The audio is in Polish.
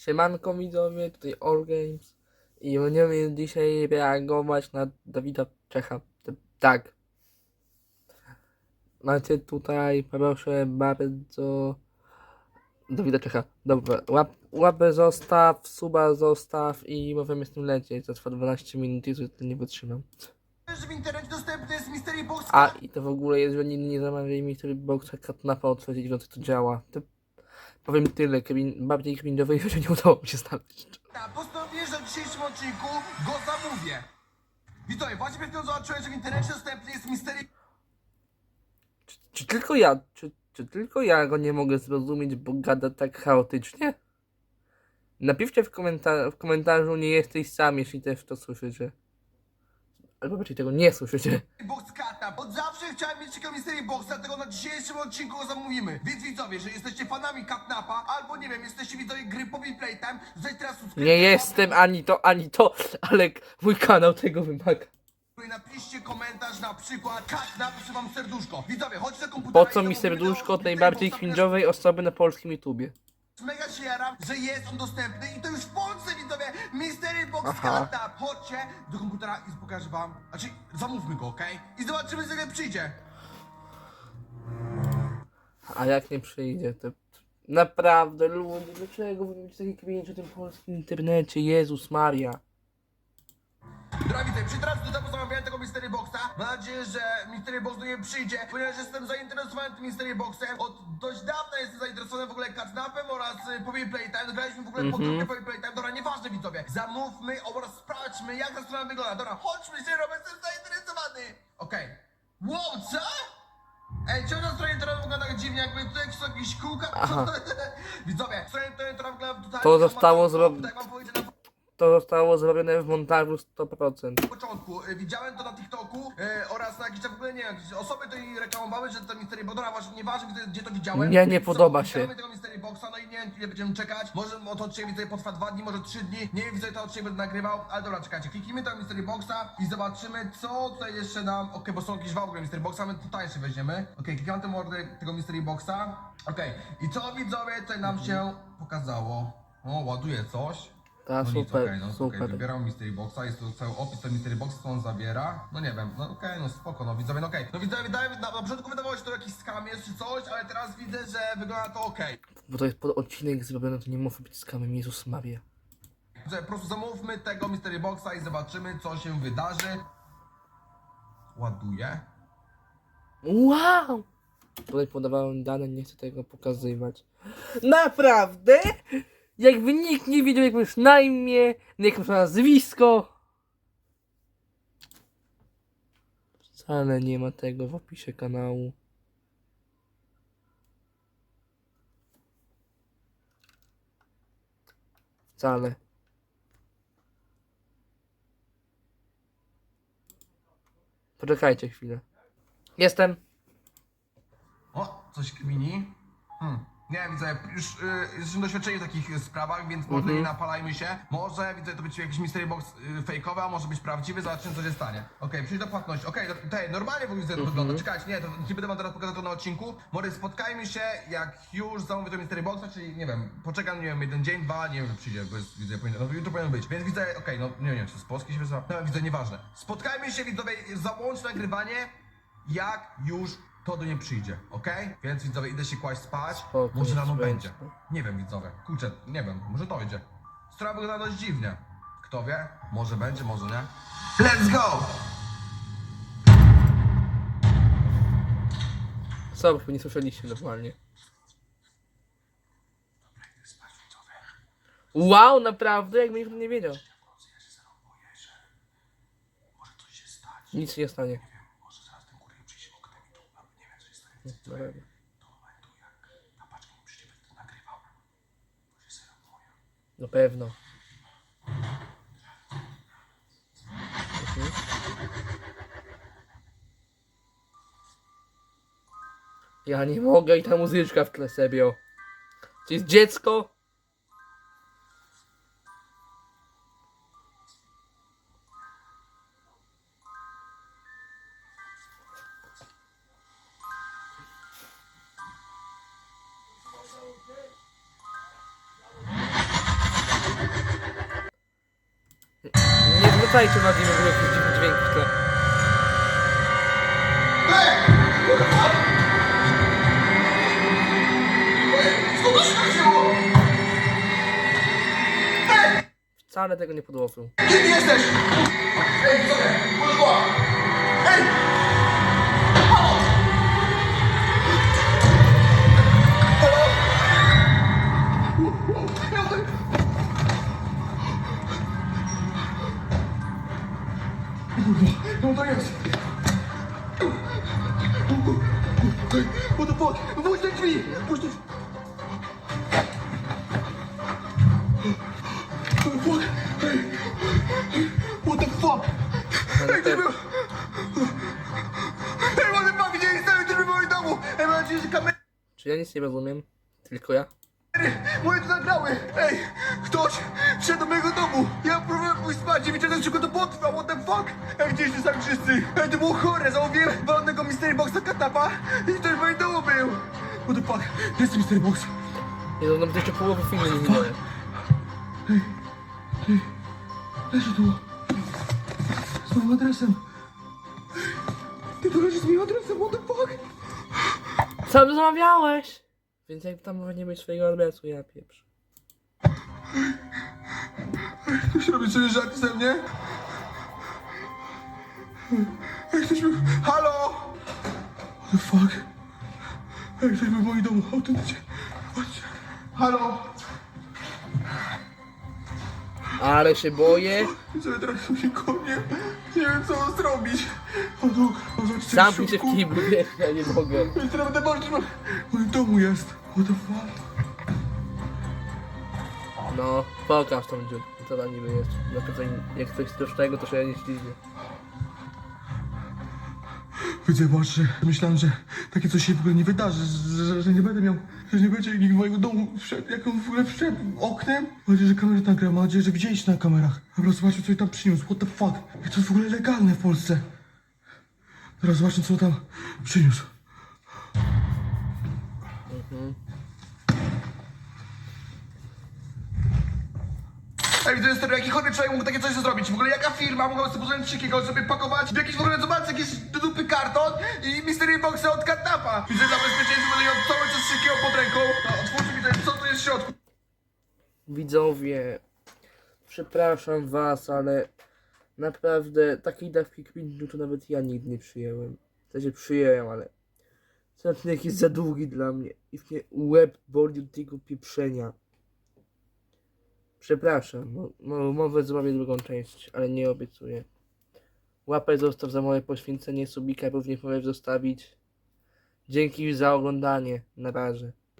Siemanko widzowie, tutaj All Games i będziemy dzisiaj reagować na Dawida Czecha. Tak. Macie tutaj, proszę bardzo, Dawida Czecha. Dobra, łap, łapę zostaw, suba zostaw i możemy z tym lecieć. To trwa 12 minut i to nie wytrzymam. że w internecie dostępny jest Mystery Box. A i to w ogóle jest, że nie zamawiali mi sobie boxa Katnapa od 49 to działa. To powiem tyle, Kevin, bardziej cringe'owej że nie udało mi się znaleźć. Postanowiłem, że w dzisiejszym odcinku go zamówię. Widzowie, właśnie przed chwilą zobaczyłem, że w internecie dostępny jest Mystery Czy, czy tylko ja, czy, czy tylko ja go nie mogę zrozumieć, bo gada tak chaotycznie? Napiszcie w, komenta- w komentarzu, nie jesteś sam, jeśli też to słyszycie. Albo raczej tego nie słyszycie. Box Kata. Od zawsze chciałem mieć takiego Mystery Boxa, dlatego na dzisiejszym odcinku go zamówimy. Więc widzowie, że jesteście fanami Catnapa, albo nie wiem, jesteście widzowie gry Poppy Playtime, tutaj teraz subskrypcję. Nie jestem ani to, ani to, ale mój kanał tego wymaga. I napiszcie komentarz na przykład Catnap, przy wam serduszko. Widzowie, chodźcie do Po komputera co i mi zamówimy serduszko tego od najbardziej Boxa cringe'owej osoby na polskim YouTubie? Mega się jaram, że jest on dostępny i to już w Polsce widzowie Mystery Box Aha. Catnap Chodźcie do komputera i pokażę wam Znaczy zamówmy go, okej? I zobaczymy z ile przyjdzie A jak nie przyjdzie, to... Naprawdę, ludzie, dlaczego wy robicie taki cringe o tym polskim internecie? Jezus Maria. Przy teraz do tego zamawiałem tego Mystery Boxa. Mam nadzieję, że Mystery Box do mnie przyjdzie Ponieważ jestem zainteresowany tym Mystery Boxem. Od dość dawna jestem zainteresowany w ogóle Catnapem oraz y, Poppy Playtime. Graliśmy w ogóle Mhm. po grupie Poppy Playtime. Dobra, nieważne widzowie. Zamówmy oraz sprawdźmy jak ta strona wygląda. Dobra, chodźmy się, Robert, jestem zainteresowany. Okej. Wow, co? Ej, czemu na stronie teraz wygląda tak dziwnie, jakby tutaj są jakieś kółka? Aha. Widzowie, to teraz wygląda tutaj... To zostało zro- To zostało zrobione w montażu 100%. początku. Y, Widziałem to na TikToku y, oraz na jakieś tam w ogóle, nie wiem, jakieś osoby tutaj reklamowały, że to Mystery Box, dobra, właśnie nieważne gdzie, gdzie to widziałem. Nie, nie podoba widziałem się. tego Mystery Boxa, no i nie wiem, ile będziemy czekać. Może to odcinek widzę potrwa dwa dni, może trzy dni. Nie wiem, widzę to odcinek będę nagrywał, ale dobra, czekajcie. Kliknijmy tego Mystery Boxa i zobaczymy, co tutaj jeszcze nam... Okej, bo są jakieś w ogóle Mystery Boxa, my to tańsze weźmiemy. Okej, klikamy tę mordę tego Mystery Boxa. Okej, i co widzowie tutaj nam się pokazało? O, ładuje coś. Ta, No nic, super, okej, no okej, super. wybieram Mystery Boxa, jest tu cały opis tego Mystery Boxa, co on zawiera. No nie wiem, no okej, no spoko, no widzowie, no okej. No widzowie, wydaje, na, na początku wydawało się, to jakiś skam jest czy coś, ale teraz widzę, że wygląda to okej. Bo to jest pod odcinek zrobiony, to nie może być skamem Jezus Maria. Po prostu zamówmy tego Mystery Boxa i zobaczymy, co się wydarzy. Ładuje. Wow! Tutaj podawałem dane, nie chcę tego pokazywać. Naprawdę? Jakby nikt nie wiedział, jak masz na imię, jak masz nazwisko. Wcale nie ma tego w opisie kanału. Wcale. Poczekajcie chwilę. Jestem. O, coś kmini. Hmm. Nie wiem, widzę, już y, jesteśmy doświadczeni w takich sprawach, więc może Mhm. nie napalajmy się. Może, widzę, to być jakiś mystery box y, fejkowy, a może być prawdziwy, zobaczymy co się stanie. Okej, przejść do płatności. Okej, okay, tutaj normalnie w ogóle widzę, to Mhm. wygląda. Czekajcie, nie, to nie będę wam teraz pokazał to na odcinku. Może spotkajmy się, jak już zamówię to mystery boxa, czyli nie wiem, poczekam, nie wiem, jeden dzień, dwa, nie wiem, przyjdzie, bo jest, widzę, powinno, no jutro powinien być. Więc widzę, okej, no nie wiem, czy z Polski się wysyła. No widzę, nieważne. Spotkajmy się, widzowie, załącz nagrywanie, jak już to do niej przyjdzie, okej? Więc widzowie, idę się kłaść spać. Spoko, może rano spoko. będzie. Nie wiem, widzowie. Kurczę, nie wiem, może dojdzie. Sprawa wygląda dość dziwnie. Kto wie? Może będzie, może nie. Let's go! Co, bo nie słyszeliście normalnie. Wow, naprawdę? Jakby nikt nie wiedział. Nic się nie stanie. Boję. Na pewno. Mhm. Ja nie mogę i ta muzyczka w tle serio. To jest dziecko? Zwracajcie uwagi w ogóle jakiś dźwięk w tle. Wcale tego nie podłożył. Kim jesteś? Ej, co? Ej! What the fuck? Te drzwi! Puść te drzwi! What the fuck? What the fuck? Ej, ty był... Ej, the? Widzieli stary, ty był w moim domu! Ej, mam nadzieję, że kamery Czy ja nic nie rozumiem? Tylko ja? Moje tu nagrały! Ej, ktoś wszedł do mojego domu! Ja próbowałem pójść spać i widziałem, że go to potrwa, what the fuck? Ej, gdzieś sami wszyscy! Ej, to było chore! Zamówiłem walonego Mystery Boxa katapa i ktoś w moim domu był! What the fuck? Jest Mystery Box! Nie no, jeszcze połowy filmu nie widziałem. Leży tu. Z moim adresem. Ty tu leżysz z moim adresem, what the fuck? Sam zamawiałeś! Więc jak tam może nie być swojego adresu, ja pieprz. Ktoś robi sobie żarty ze mnie? Ej, ktoś był... Halo! What the fuck? Ej, ktoś był w moim domu, autentycznie. Chodźcie. Halo! Ale się boję. Są się mnie. Nie wiem, co mam zrobić. O, no, o, zobaczcie, Zamknij się w kiblu, wiesz, ja nie mogę. Teraz będę walczyć, bo w domu jest. What the fuck? No, pokaż tą dziurkę, co tam niby jest. Jak, to, jak coś strasznego, to się ja nie ślizgnie. Widzę, patrzę. Myślałem, że takie coś się w ogóle nie wydarzy, że, że, nie będę miał, że nie będzie nikt mojego domu wszedł, jak on w ogóle wszedł oknem. Mam że kamery nagra, mam nadzieję, że widzieliście na kamerach. Dobra, zobaczmy, co tam przyniósł, what the fuck. Jak to jest w ogóle legalne w Polsce. Teraz zobaczmy, co tam przyniósł. Ej, widzę, stary, jaki chory człowiek mógł takie coś zrobić? W ogóle jaka firma mogła sobie pozwolić wszystkiego sobie pakować w jakiś w ogóle, zobaczcie, jakiś dupy karton i mystery boxy od katnapa. Widzę, za bezpieczeństwo będę miał cały czas wszystkiego pod ręką. No, otwórzcie mi co tu jest w środku. Widzowie, przepraszam was, ale naprawdę takiej dawki kwintu to nawet ja nigdy nie przyjęłem. W sensie przyjąłem, ale ten odcinek jest za długi dla mnie i mnie łeb boli od tego pieprzenia. Przepraszam, mo- mo- mowę zrobię drugą część, ale nie obiecuję. Łapę zostaw za moje poświęcenie, subika również możesz zostawić. Dzięki za oglądanie, na razie.